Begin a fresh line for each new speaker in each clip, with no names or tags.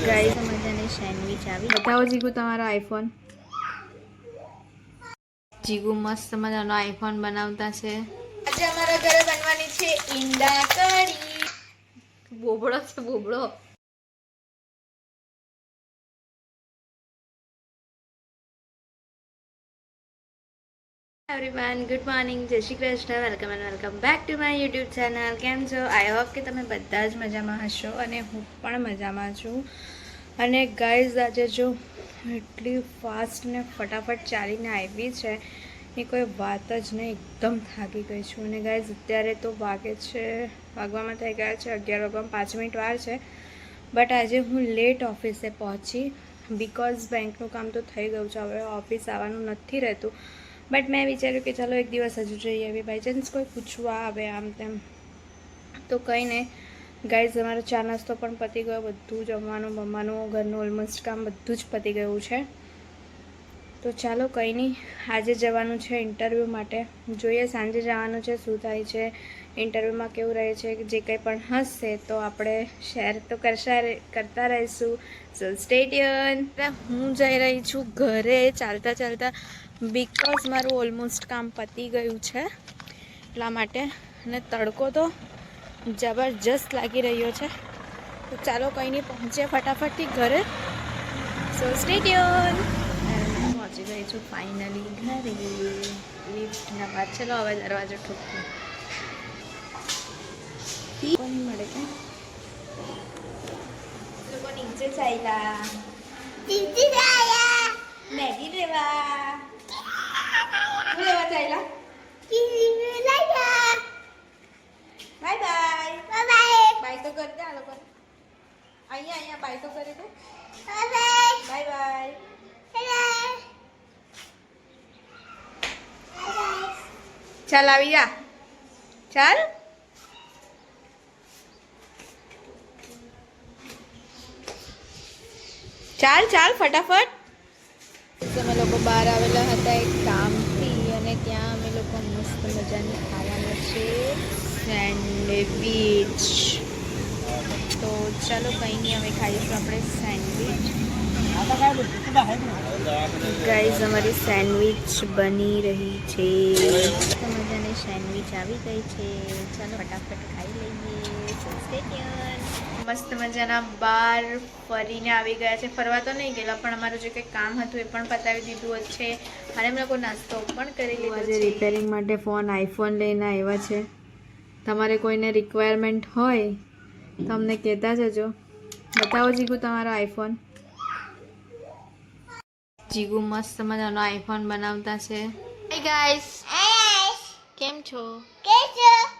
Try આવી. બતાવો જીગુ તમારો આઈફોન જીગુ મસ્ત મજાનો આઈફોન બનાવતા છે. આજે અમારા ઘરે બનવાની છે ઈંડા કઢી. બોબડો છે બોબડો. એવરીવન ગુડ મોર્નિંગ જય Shri Krishna welcome and welcome back to my YouTube channel કેમ છો? આઈ હોપ કે તમે બધા જ મજામાં હશો અને હું પણ મજામાં છું. અને ગાઈઝ આજે જો એટલી ફાસ્ટ ને ફટાફટ ચાલીને આવી છે, એ કોઈ વાત જ નહીં, એકદમ થાકી ગઈ છું. અને ગાઈઝ અત્યારે તો વાગે છે, વાગવામાં થઈ ગયા છે, અગિયાર વાગવામાં પાંચ મિનિટ વાર છે. બટ આજે હું લેટ ઓફિસે પહોંચી બિકોઝ બેંકનું કામ તો થઈ ગયું છે, હવે ઓફિસ આવવાનું નથી રહેતું. બટ મેં વિચાર્યું કે ચાલો એક દિવસ હજુ જઈ આવી બાય ચાન્સ કોઈ પૂછવા આવે આમ તેમ. તો કંઈ નહીં ગાઈઝ અમારો ચા નાસ્તો પણ પતી ગયો. બધું જમવાનું, બમવાનું, ઘરનું ઓલમોસ્ટ કામ બધું જ પતી ગયું છે. તો ચાલો કંઈ નહીં, આજે જવાનું છે ઇન્ટરવ્યૂ માટે. જોઈએ સાંજે જવાનું છે, શું થાય છે ઇન્ટરવ્યૂમાં કેવું રહે છે, જે કંઈ પણ હશે તો આપણે શેર તો કરશા કરતા રહીશું. સો સ્ટેડિયન હું જઈ રહી છું ઘરે ચાલતા ચાલતા બિકોઝ મારું ઓલમોસ્ટ કામ પતી ગયું છે, એટલા માટે. અને તડકો તો જબરજસ્ત લાગી રહ્યો છે. તો ચાલો કંઈ નહીં, પહોંચીએ ફટાફટથી ઘરે. સો સ્ટેડિયન ફાઇનલી ઘરે લિફ્ટના વાત ચલો હવે દરવાજો ઠોકું કોણ મળે કે લોકો નીચે ચાલ્યા મેગી લેવા શું લેવા ચાલ્યા બાય બાય બાય તો કરી દે આ લોકો અહીંયા અહીંયા બાય તો કરી દે બાય બાય ચાલ આવી જા ચાલ ચાલ ચાલ ફટાફટ અમે લોકો બહાર આવેલા હતા એક કામથી અને ત્યાં અમે લોકો મસ્ત મજાની ખાવાનું છે. સેન્ડવીચ તો ચાલો કંઈ નહીં અમે ખાઈશું આપણે સેન્ડવીચ ગાઈઝ અમારી સેન્ડવિચ બની રહી છે. મસ્ત આવી ગઈ છે. ચાલો ફટાફટ ખાઈ લઈએ. મસ્ત મજાના બાર ફરીને આવી ગયા છે. ફરવા તો નહીં ગયેલા પણ અમારું જે કંઈ કામ હતું એ પણ પતાવી દીધું છે. અને અમે લોકો નાસ્તો પણ કરી લીધો છે. રિપેરિંગ માટે ફોન આઈફોન લઈને આવ્યા છે? તમારે કોઈને રિક્વાયરમેન્ટ હોય તો અમને કહેતા જજો. બતાવો જીગુ તમારો આઈફોન જીગુ મસ્ત મજાનો આઈફોન બનાવતા છે. ગાઈસ કેમ છો?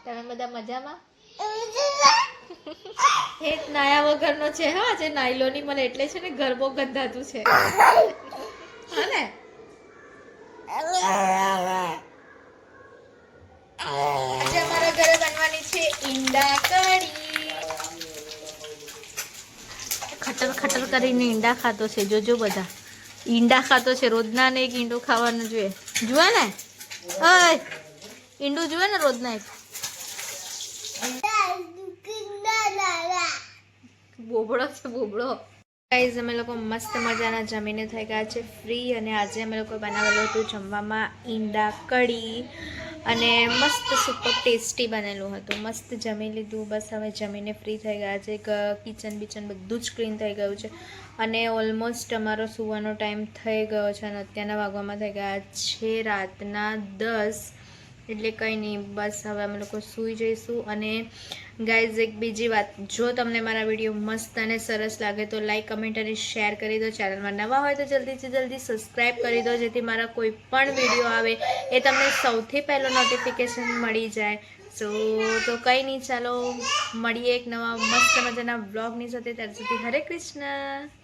તમે બધા મજામાં? એ જ નાયા વગરનો છે હા આજે નાયલો ની મને એટલે છે ને ઘર બહુ ગંધાતું છે. હા ને? આજે અમારા ઘરે બનવાની છે ઈંડા કઢી. ખટર ખટર કરીને ઈંડા ખાતો છે જોજો બધા. ઈંડા ખાતો છે રોજના ને એક ઈંડો ખાવાનું જોઈએ. જુએ ને. ઓય. ઈંડું જુએ ને રોજના એક બોબડો છે બોબડો. ગાઈઝ અમે લોકો મસ્ત મજાના જમીને થઈ ગયા છે ફ્રી અને આજે અમે લોકો બનાવેલું હતું જમવામાં ઈંડા કઢી અને મસ્ત સુપર ટેસ્ટી બનેલું હતું. મસ્ત જમી લીધું, બસ હવે જમીને ફ્રી થઈ ગયા છે. કિચન બિચન બધું જ ક્લીન થઈ ગયું છે. અને ઓલમોસ્ટ અમારો સુવાનો ટાઈમ થઈ ગયો છે અને અત્યારના વાગવામાં થઈ ગયા છે રાતના દસ. એટલે કંઈ નહીં, બસ હવે અમે લોકો સૂઈ જઈશું. અને ગાઈઝ એક બીજી વાત, જો તમને મારા વીડિયો મસ્ત અને સરસ લાગે તો લાઈક કમેન્ટ અને શેર કરી દો. ચેનલમાં નવા હોય તો જલ્દીથી જલ્દી સબસ્ક્રાઈબ કરી દો. જેથી મારા કોઈ પણ વીડિયો આવે એ તમને સૌથી પહેલો નોટિફિકેશન મળી જાય. સો તો કંઈ નહીં, ચાલો, મળીએ એક નવા મસ્ત મજાના બ્લોગની સાથે. ત્યાર સુધી હરે કૃષ્ણ.